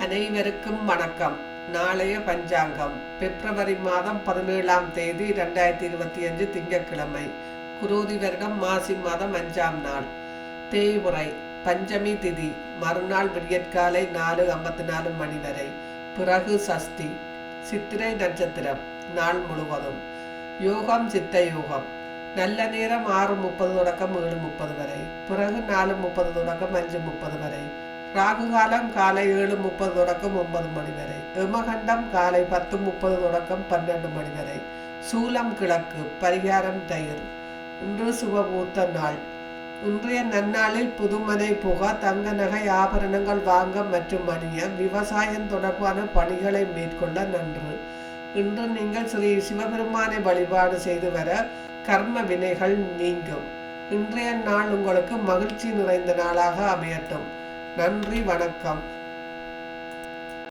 அனைவருக்கும் வணக்கம். நாளைய பஞ்சாங்கம். பிப்ரவரி மாதம் பதினேழாம் தேதி இரண்டாயிரத்தி இருபத்தி அஞ்சு திங்கட்கிழமை. குரோதி வருடம் மாசி மாதம் அஞ்சாம் நாள். தேய்முறை பஞ்சமி திதி. மறுநாள் விடியற்காலை நாலு ஐம்பத்தி நாலு மணி வரை. பிறகு சஷ்டி. சித்திரை நட்சத்திரம். நாள் முழுவதும். யோகம் சித்த யோகம். நல்ல நேரம் ஆறு முப்பது தொடக்கம் ஏழு முப்பது வரை. பிறகு நாலு முப்பது தொடக்கம் அஞ்சு முப்பது வரை. ராகு காலம் காலை ஏழு முப்பது தொடக்கம் ஒன்பது மணி வரை. எமகண்டம் காலை பத்து முப்பது தொடக்கம் பன்னெண்டு மணி வரை. சூலம் கிழக்கு பரிகாரம் தயிர். இன்று சுபபூத்த நாள். இன்றைய நன்னாளில் புதுமனை புக தங்க நகை ஆபரணங்கள் வாங்க மற்றும் அணிய விவசாயம் தொடர்பான பணிகளை மேற்கொள்ள நன்று. இன்று நீங்கள் ஸ்ரீ சிவபெருமானை வழிபாடு செய்து வர கர்ம வினைகள் நீங்கும். இன்றைய நாள் உங்களுக்கு மகிழ்ச்சி நிறைந்த நாளாக அமையட்டும். நன்றி வணக்கம்.